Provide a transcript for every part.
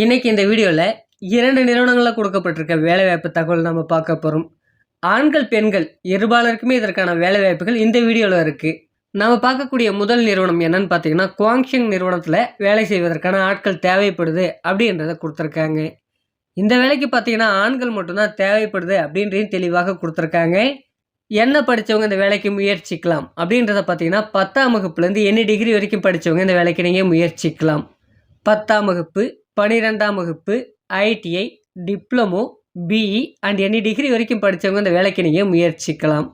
இன்றைக்கி இந்த வீடியோவில் இரண்டு நிறுவனங்களில் கொடுக்கப்பட்டிருக்க வேலைவாய்ப்பு தகவல் நம்ம பார்க்க போகிறோம் ஆண்கள் பெண்கள் இருபாலருக்குமே இதற்கான வேலைவாய்ப்புகள் இந்த வீடியோவில் இருக்குது நம்ம பார்க்கக்கூடிய முதல் நிறுவனம் என்னன்னு பார்த்தீங்கன்னா குவாங்ஷிங் நிறுவனத்தில் வேலை செய்வதற்கான ஆட்கள் தேவைப்படுது அப்படின்றத கொடுத்துருக்காங்க. இந்த வேலைக்கு பார்த்தீங்கன்னா ஆண்கள் மட்டும்தான் தேவைப்படுது அப்படின்றையும் தெளிவாக கொடுத்துருக்காங்க. என்ன படித்தவங்க இந்த வேலைக்கு முயற்சிக்கலாம் அப்படின்றத பார்த்தீங்கன்னா பத்தாம் வகுப்புலேருந்து என்ன டிகிரி வரைக்கும் படித்தவங்க இந்த வேலைக்கு நீங்கள் முயற்சிக்கலாம். பத்தாம் வகுப்பு பன்னிரெண்டாம் வகுப்பு ITI diploma BE and any degree வரைக்கும் படித்தவங்க இந்த வேலைக்கு நீங்கள் முயற்சிக்கலாம்.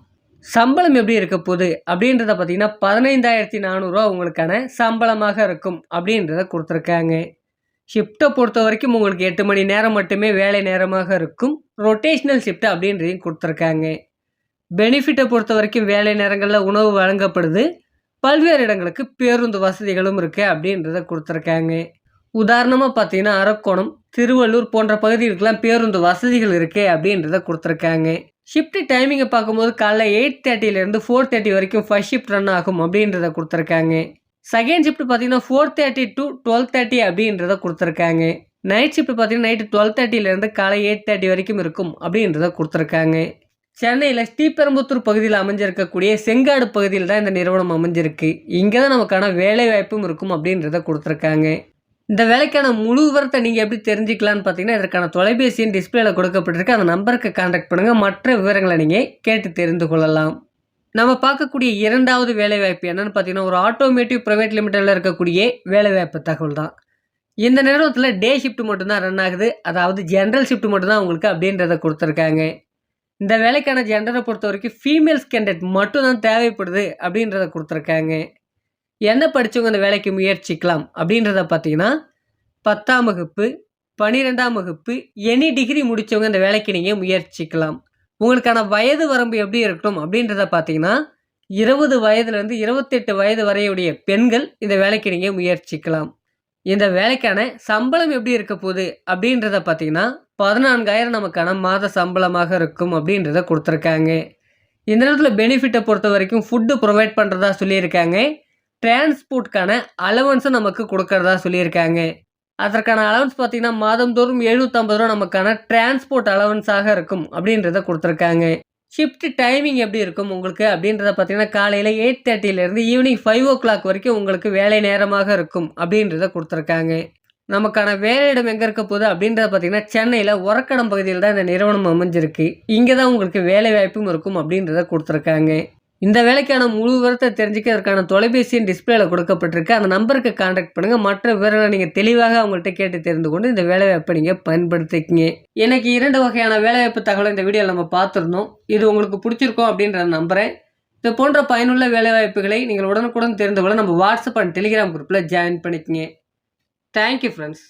சம்பளம் எப்படி இருக்க போகுது அப்படின்றத பார்த்தீங்கன்னா பதினைந்தாயிரத்தி நானூறுரூவா உங்களுக்கான சம்பளமாக இருக்கும் அப்படின்றத கொடுத்துருக்காங்க. ஷிஃப்ட்டை பொறுத்த வரைக்கும் உங்களுக்கு எட்டு மணி நேரம் மட்டுமே வேலை நேரமாக இருக்கும். ரொட்டேஷ்னல் ஷிஃப்ட் அப்படின்றதையும் கொடுத்துருக்காங்க. பெனிஃபிட்டை பொறுத்த வரைக்கும் வேலை நேரங்களில் உணவு வழங்கப்படுது. பல்வேறு இடங்களுக்கு பேருந்து வசதிகளும் இருக்குது அப்படின்றத கொடுத்துருக்காங்க. உதாரணமாக பார்த்தீங்கன்னா அரக்கோணம் திருவள்ளூர் போன்ற பகுதிகளுக்கெல்லாம் பேருந்து வசதிகள் இருக்கே அப்படின்றத கொடுத்துருக்காங்க. ஷிஃப்ட் டைமிங்கை பார்க்கும்போது காலைல எயிட் தேர்ட்டிலேருந்து ஃபோர் தேர்ட்டி வரைக்கும் ஃபர்ஸ்ட் ஷிஃப்ட் ரன் ஆகும் அப்படின்றத கொடுத்துருக்காங்க. செகண்ட் ஷிஃப்ட் பார்த்தீங்கன்னா four thirty to twelve thirty அப்படின்றத கொடுத்துருக்காங்க. நைட் ஷிஃப்ட் பார்த்தீங்கன்னா நைட்டு டுவெல் தேர்ட்டிலேருந்து காலை எயிட் தேர்ட்டி வரைக்கும் இருக்கும் அப்படின்றத கொடுத்துருக்காங்க. சென்னையில் ஸ்ரீபெரும்புத்தூர் பகுதியில் அமைஞ்சிருக்கக்கூடிய செங்காடு பகுதியில் தான் இந்த நிறுவனம் அமைஞ்சிருக்கு. இங்கே தான் நமக்கான வேலை வாய்ப்பும் இருக்கும் அப்படின்றத கொடுத்துருக்காங்க. இந்த வேலைக்கான முழு விவரத்தை நீங்கள் எப்படி தெரிஞ்சுக்கலான்னு பார்த்தீங்கன்னா இதற்கான தொலைபேசியின் டிஸ்பிளேல கொடுக்கப்பட்டிருக்கு. அந்த நம்பருக்கு கான்டாக்ட் பண்ணுங்கள் மற்ற விவரங்களை நீங்கள் கேட்டு தெரிந்து கொள்ளலாம். நம்ம பார்க்கக்கூடிய இரண்டாவது வேலைவாய்ப்பு என்னன்னு பார்த்தீங்கன்னா ஒரு ஆட்டோமேட்டிவ் ப்ரைவேட் லிமிட்டடில் இருக்கக்கூடிய வேலைவாய்ப்பு தகவல் தான். இந்த நிறுவனத்தில் டே ஷிஃப்ட் மட்டும்தான் ரன் ஆகுது. அதாவது ஜென்ரல் ஷிஃப்ட் மட்டும்தான் உங்களுக்கு அப்படின்றத கொடுத்துருக்காங்க. இந்த வேலைக்கான ஜென்டரை பொறுத்த வரைக்கும் ஃபீமேல்ஸ் கேண்டேட் மட்டும்தான் தேவைப்படுது அப்படின்றத கொடுத்துருக்காங்க. என்ன படித்தவங்க அந்த வேலைக்கு முயற்சிக்கலாம் அப்படின்றத பார்த்தீங்கன்னா பத்தாம் வகுப்பு பன்னிரெண்டாம் வகுப்பு எனி டிகிரி முடித்தவங்க இந்த வேலைக்கு நீங்கள் முயற்சிக்கலாம். உங்களுக்கான வயது வரம்பு எப்படி இருக்கட்டும் அப்படின்றத பார்த்தீங்கன்னா இருபது வயதுலேருந்து இருபத்தெட்டு வயது வரையுடைய பெண்கள் இந்த வேலைக்கு நீங்கள் முயற்சிக்கலாம். இந்த வேலைக்கான சம்பளம் எப்படி இருக்க போகுது அப்படின்றத பார்த்தீங்கன்னா பதினான்காயிரம் நமக்கான மாத சம்பளமாக இருக்கும் அப்படின்றத கொடுத்துருக்காங்க. இந்த நேரத்தில் பெனிஃபிட்டை பொறுத்த வரைக்கும் ஃபுட்டு ப்ரொவைட் பண்ணுறதா சொல்லியிருக்காங்க. டிரான்ஸ்போர்ட்கான அலவன்ஸை நமக்கு கொடுக்கறதா சொல்லியிருக்காங்க. அதற்கான அலவன்ஸ் பார்த்தீங்கன்னா மாதந்தோறும் எழுநூற்றம்பது ரூபா நமக்கான டிரான்ஸ்போர்ட் அலவன்ஸாக இருக்கும் அப்படின்றத கொடுத்துருக்காங்க. ஷிஃப்ட் டைமிங் எப்படி இருக்கும் உங்களுக்கு அப்படின்றத பார்த்தீங்கன்னா காலையில் எயிட் தேர்ட்டிலேருந்து ஈவினிங் ஃபைவ் ஓ கிளாக் வரைக்கும் உங்களுக்கு வேலை நேரமாக இருக்கும் அப்படின்றத கொடுத்துருக்காங்க. நமக்கான வேலை இடம் எங்கே இருக்க போகுது அப்படின்றத பார்த்தீங்கன்னா சென்னையில் உரக்கடம் பகுதியில் தான் இந்த நிறுவனம் அமைஞ்சிருக்கு. இங்கே தான் உங்களுக்கு வேலை வாய்ப்பும் இருக்கும் அப்படின்றத கொடுத்துருக்காங்க. இந்த வேலைக்கான முழு விவரத்தை தெரிஞ்சுக்க அதற்கான தொலைபேசியின் டிஸ்பிளேல கொடுக்கப்பட்டிருக்கு. அந்த நம்பருக்கு கான்டாக்ட் பண்ணுங்கள் மற்ற விவரங்களை நீங்கள் தெளிவாக அவங்கள்ட்ட கேட்டு தெரிந்து கொண்டு இந்த வேலைவாய்ப்பை நீங்கள் பயன்படுத்திக்கிங்க. எனக்கு இரண்டு வகையான வேலைவாய்ப்பு தகவலை இந்த வீடியோவில் நம்ம பார்த்துருந்தோம். இது உங்களுக்கு பிடிச்சிருக்கோம் அப்படின்ற நம்புகிறேன் இது போன்ற பயனுள்ள வேலைவாய்ப்புகளை நீங்கள் உடனுக்குடன் தெரிந்து கொள்ள நம்ம வாட்ஸ்அப் அண்ட் டெலிகிராம் குரூப்பில் ஜாயின் பண்ணிக்கங்க. Thank you friends